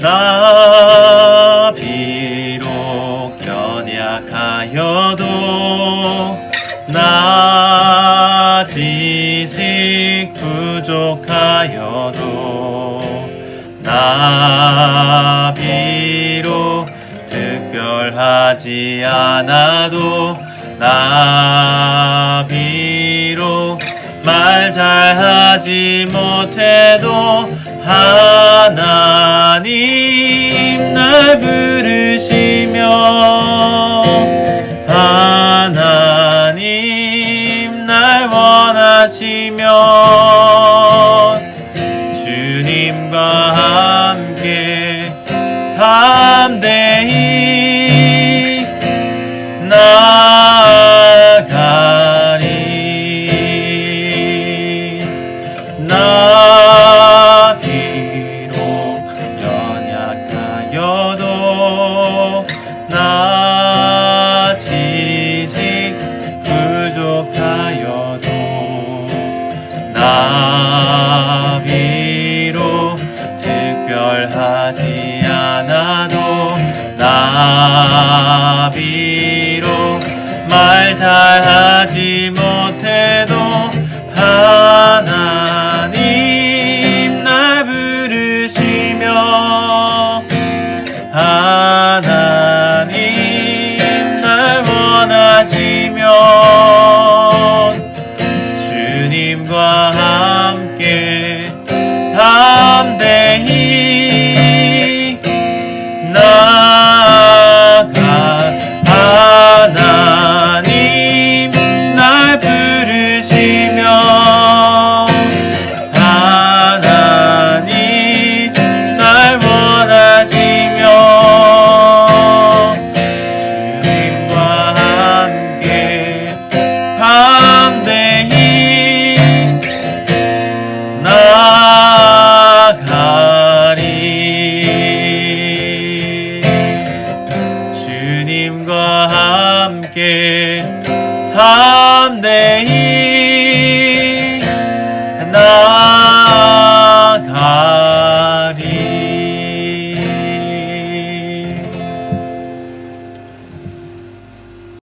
나 비록 연약하여도 나 지식 부족하여도 나 비록 특별하지 않아도 나 비록 말 잘하지 못해도 하나 님 날 부르시며 하나님 날 원하시며 주님과 함께 담대히 하여도 나 비록 특별하지 않아도 나 비록 말 잘하지 못해도 함께 담대히 나